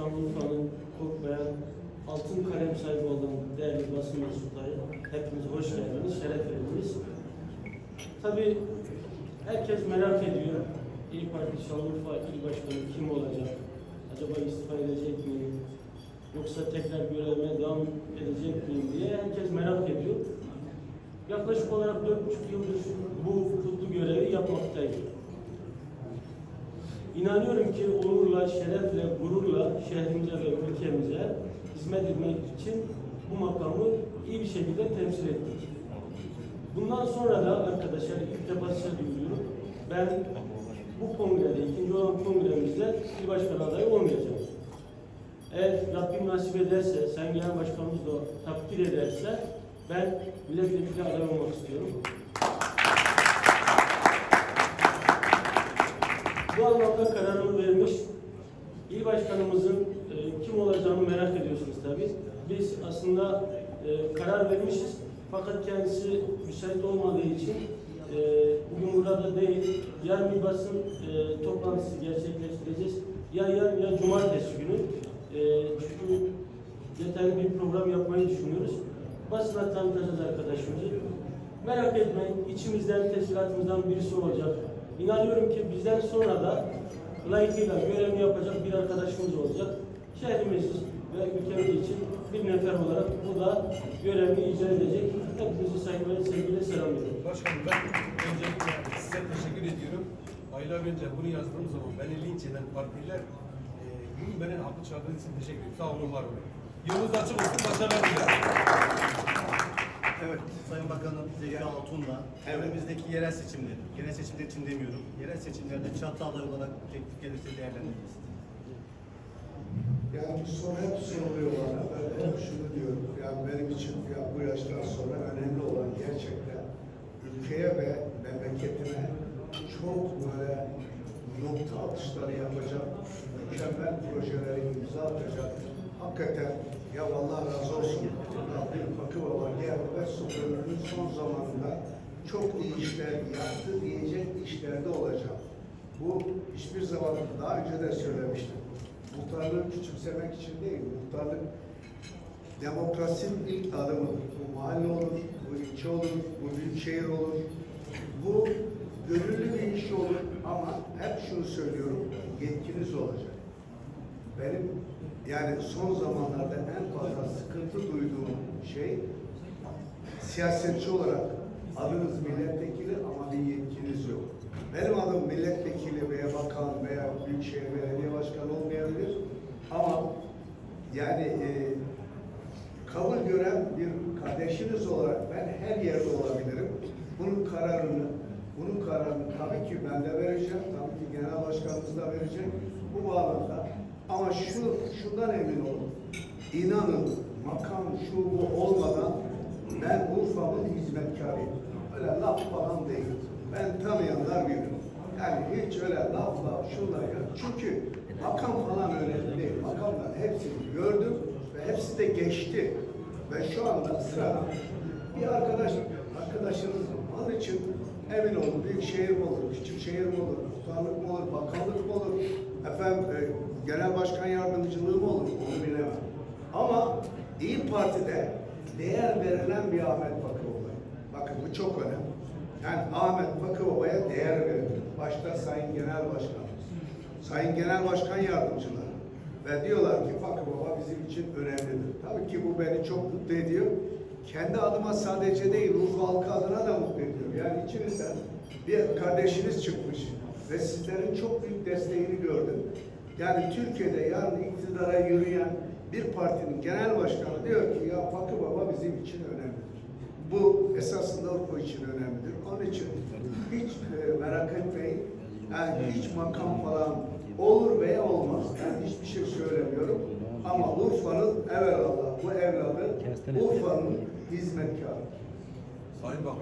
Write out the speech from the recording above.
Şanlıurfa'nın korkmayan altın kalem sahibi olan değerli basın mensupları hepiniz hoş geldiniz, şeref verdiniz. Tabii herkes merak ediyor. İyi Parti Şanlıurfa İl Başkanı kim olacak? Acaba istifa edecek mi? Yoksa tekrar görevime devam edecek miyim diye herkes merak ediyor. Yaklaşık olarak dört buçuk yıldır bu kutlu görevi yapmaktayım. İnanıyorum ki onurla, şerefle, gururla şehrimize ve ülkemize hizmet etmek için bu makamı iyi bir şekilde temsil ettik. Bundan sonra da arkadaşlar ilk defa size duyuruyorum. Ben bu kongrede, ikinci olan kongremizde il başkanı adayı olmayacağım. Eğer Rabbim nasip ederse, Sayın Genel Başkanımız da takdir ederse ben milletvekili aday olmak istiyorum. Bu anlamda kararımı vermiş. İl başkanımızın e, kim olacağını merak ediyorsunuz tabii. Biz aslında e, karar vermişiz. Fakat kendisi müsait olmadığı için e, bugün burada değil. Yarın bir basın e, toplantısı gerçekleştireceğiz. Ya yarın ya cumartesi günü. E, çünkü detaylı bir program yapmayı düşünüyoruz. Basına tanıtacağız arkadaşımızı. Merak etmeyin, içimizden, teşkilatımızdan birisi olacak. İnanıyorum ki bizden sonra da layıkıyla görevini yapacak bir arkadaşımız olacak. Şehrimiz ve ülkemiz için bir nefer olarak bu da görevini icra edecek. Hepinizi saygıyla, sevgiyle selamlıyorum. Başkanım ben öncelikle size teşekkür ediyorum. Aylar önce bunu yazdığım zaman beni linç eden partiler e, bugün beni haklı çağırdığınız için teşekkür ederim. Sağ olun, var olun. Yolunuz açık olsun, başarılar dilerim. Evet, Sayın Bakanım Zeki Altun'la evimizdeki yerel seçimleri, genel seçimler için demiyorum, yerel seçimlerde çatı aday olarak teklif gelirse değerlendiririz. Yani bu soru hep soruluyor bana. Ben hep şunu diyorum. Yani benim için ya bu yaştan sonra önemli olan gerçekten ülkeye ve memleketime çok böyle nokta atışları yapacak, mükemmel projeleri imza atacak. Hakikaten ya Allah razı olsun. Rabbim Fakir geldi ve ömrünün son zamanında çok iyi işler yaptı diyecek işlerde olacak. Bu hiçbir zaman daha önce de söylemiştim. Muhtarlığı küçümsemek için değil, muhtarlık demokrasinin ilk adımıdır. Bu mahalle olur, bu ilçe olur, bu büyük şehir olur. Bu gönüllü bir iş olur ama hep şunu söylüyorum, yetkiniz olacak. Benim yani son zamanlarda en fazla sıkıntı duyduğum şey siyasetçi olarak adınız milletvekili ama bir yetkiniz yok. Benim adım milletvekili veya bakan veya büyükşehir belediye başkanı olmayabilir ama yani e, kabul gören bir kardeşiniz olarak ben her yerde olabilirim. Bunun kararını, bunun kararını tabii ki ben de vereceğim, tabii ki genel başkanımız da verecek bu bağlamda. Ama şu, şundan emin olun, inanın makam şu bu olmadan ben Urfa'nın hizmetkarıyım. Öyle laf falan değil. Ben tanıyanlar bilir. Yani hiç öyle lafla şunla ya. Çünkü makam falan önemli değil. Makamların hepsini gördüm ve hepsi de geçti. Ve şu anda sırada bir arkadaş, arkadaşınız onun için emin olun büyük şehir mi olur, küçük şehir mi olur, muhtarlık mı olur, bakanlık mı olur, efendim e, genel başkan yardımcılığı mı olur onu bilemem. Ama İyi Parti'de değer verilen bir Ahmet Bakıbaba. Bakın bu çok önemli. Yani Ahmet Bakıbaba'ya değer verilir. Başta Sayın Genel Başkanımız, Sayın Genel Başkan Yardımcıları ve diyorlar ki Bakıbaba bizim için önemlidir. Tabii ki bu beni çok mutlu ediyor. Kendi adıma sadece değil, Urfa halkı adına da mutlu ediyor. Yani içinizden bir kardeşiniz çıkmış ve sizlerin çok büyük desteğini gördüm. Yani Türkiye'de yarın iktidara yürüyen bir partinin genel başkanı diyor ki ya Fakı Baba bizim için önemlidir. Bu esasında Urfa için önemlidir. Onun için hiç e, merak etmeyin. Yani hiç makam falan olur veya olmaz. Ben hiçbir şey söylemiyorum. Ama Urfa'nın evvelallah bu evladı Urfa'nın hizmetkarı. Sayın Bakanım.